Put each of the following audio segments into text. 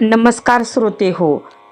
नमस्कार श्रोते हो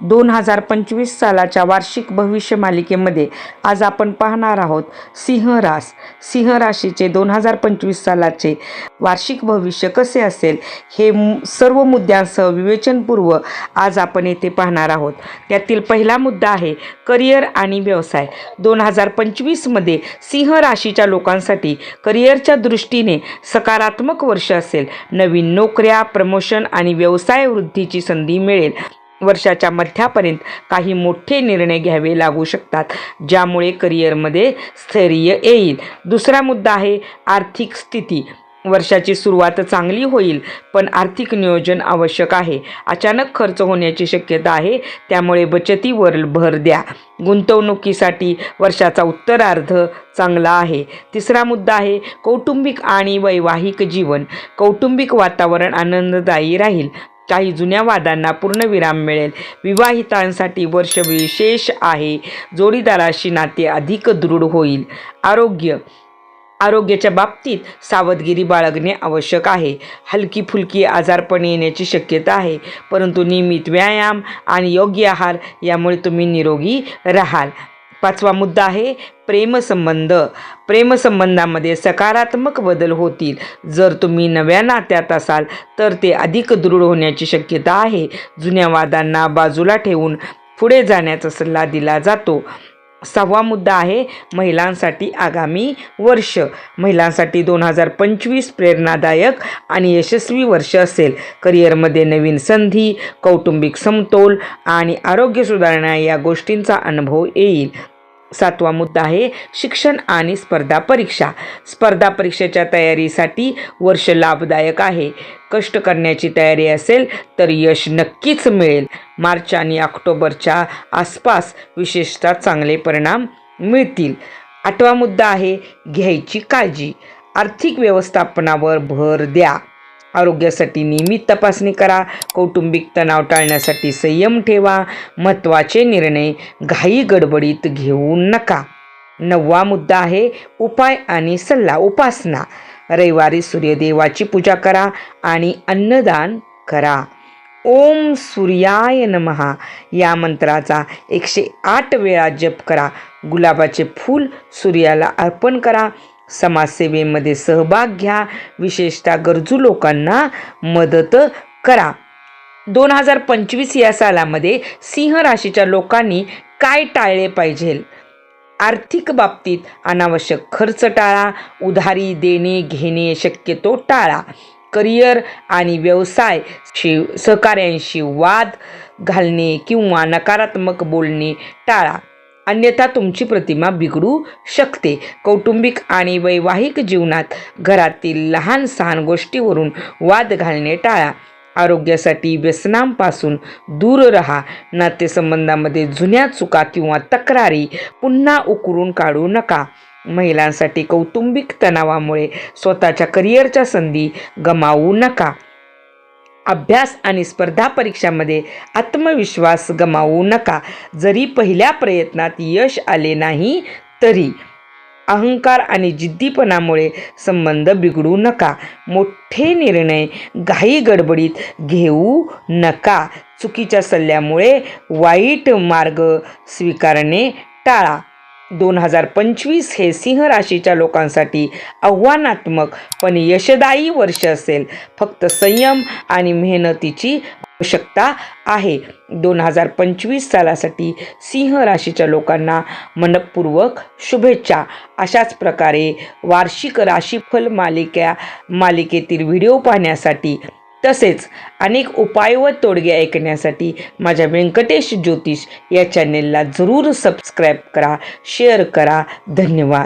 दोन हजार पंचवीस सालाच्या वार्षिक भविष्य मालिकेमध्ये आज आपण पाहणार आहोत सिंह रास. सिंह राशीचे दोन हजार पंचवीस सालाचे वार्षिक भविष्य कसे असेल हे मु सर्व मुद्द्यांसह विवेचनपूर्व आज आपण येथे पाहणार आहोत. त्यातील पहिला मुद्दा आहे करिअर आणि व्यवसाय. दोन हजार पंचवीसमध्ये सिंह राशीच्या लोकांसाठी करिअरच्या दृष्टीने सकारात्मक वर्ष असेल. नवीन नोकऱ्या प्रमोशन आणि व्यवसाय वृद्धीची संधी मिळेल. वर्षाच्या मध्यापर्यंत काही मोठे निर्णय घ्यावे लागू शकतात ज्यामुळे करिअरमध्ये स्थैर्य येईल. दुसरा मुद्दा आहे आर्थिक स्थिती. वर्षाची सुरुवात चांगली होईल पण आर्थिक नियोजन आवश्यक आहे. अचानक खर्च होण्याची शक्यता आहे त्यामुळे बचतीवर भर द्या. गुंतवणुकीसाठी वर्षाचा उत्तरार्ध चांगला आहे. तिसरा मुद्दा आहे कौटुंबिक आणि वैवाहिक जीवन. कौटुंबिक वातावरण आनंददायी राहील काही जुन्या वादांना पूर्णविराम मिळेल. विवाहितांसाठी वर्ष विशेष आहे. जोडीदाराशी नाते अधिक दृढ होईल. आरोग्य आरोग्याच्या बाबतीत सावधगिरी बाळगणे आवश्यक आहे. हलकी फुलकी आजारपण येण्याची शक्यता आहे. परंतु नियमित व्यायाम आणि योग्य आहार यामुळे तुम्ही निरोगी राहाल. पाचवा मुद्दा आहे प्रेमसंबंध. प्रेमसंबंधामध्ये सकारात्मक बदल होतील. जर तुम्ही नव्या नात्यात असाल तर ते अधिक दृढ होण्याची शक्यता आहे. जुन्या वादांना बाजूला ठेवून पुढे जाण्याचा सल्ला दिला जातो. सहावा मुद्दा आहे महिलांसाठी आगामी वर्ष. महिलांसाठी दोन हजार पंचवीस प्रेरणादायक आणि यशस्वी वर्ष असेल. करिअरमध्ये नवीन संधी कौटुंबिक समतोल आणि आरोग्य सुधारणा या गोष्टींचा अनुभव येईल. सातवा मुद्दा आहे शिक्षण आणि स्पर्धा परीक्षा. स्पर्धा परीक्षेच्या तयारीसाठी वर्ष लाभदायक आहे. कष्ट करण्याची तयारी असेल तर यश नक्कीच मिळेल. मार्च आणि ऑक्टोबरच्या आसपास विशेषतः चांगले परिणाम मिळतील. आठवा मुद्दा आहे घ्यायची काळजी. आर्थिक व्यवस्थापनावर भर द्या. आरोग्यासाठी नियमित तपासणी करा. कौटुंबिक तणाव टाळण्यासाठी संयम ठेवा. महत्त्वाचे निर्णय घाई गडबडीत घेऊ नका. नववा मुद्दा आहे उपाय आणि सल्ला उपासना. रविवारी सूर्यदेवाची पूजा करा आणि अन्नदान करा. ओम सूर्याय नमहा या मंत्राचा एकशे आठ वेळा जप करा. गुलाबाचे फूल सूर्याला अर्पण करा. समाजसेवेमध्ये सहभाग घ्या. विशेषतः गरजू लोकांना मदत करा. दोन हजार पंचवीस या सालामध्ये सिंह राशीच्या लोकांनी काय टाळले पाहिजे? आर्थिक बाबतीत अनावश्यक खर्च टाळा उधारी देणे घेणे शक्यतो टाळा. करिअर आणि व्यवसाय शी सहकाऱ्यांशी वाद घालणे किंवा नकारात्मक बोलणे टाळा. अन्यथा तुमची प्रतिमा बिघडू शकते. कौटुंबिक आणि वैवाहिक जीवनात घरातील लहान सहान गोष्टीवरून वाद घालणे टाळा. आरोग्यासाठी व्यसनांपासून दूर राहा. नातेसंबंधामध्ये जुन्या चुका किंवा तक्रारी पुन्हा उकरून काढू नका. महिलांसाठी कौटुंबिक तणावामुळे स्वतःच्या करिअरच्या संधी गमावू नका. अभ्यास आणि स्पर्धा परीक्षामध्ये आत्मविश्वास गमावू नका. जरी पहिल्या प्रयत्नात यश आले नाही तरी अहंकार आणि जिद्दीपणामुळे संबंध बिघडू नका. मोठे निर्णय घाई गडबडीत घेऊ नका. चुकीच्या सल्ल्यामुळे वाईट मार्ग स्वीकारणे टाळा. दोन हजार पंचवीस हे सिंह राशीच्या लोकांसाठी आव्हानात्मक पण यशदायी वर्ष असेल. फक्त संयम आणि मेहनतीची आवश्यकता आहे. दोन हजार पंचवीस सालासाठी सिंह राशीच्या लोकांना मनपूर्वक शुभेच्छा. अशाच प्रकारे वार्षिक राशीफल मालिका मालिकेतील व्हिडिओ पाहण्यासाठी तसेच अनेक उपाय व तोडगे ऐकण्यासाठी माझ्या व्यंकटेश ज्योतिष या चॅनेलला जरूर सबस्क्राईब करा शेअर करा. धन्यवाद.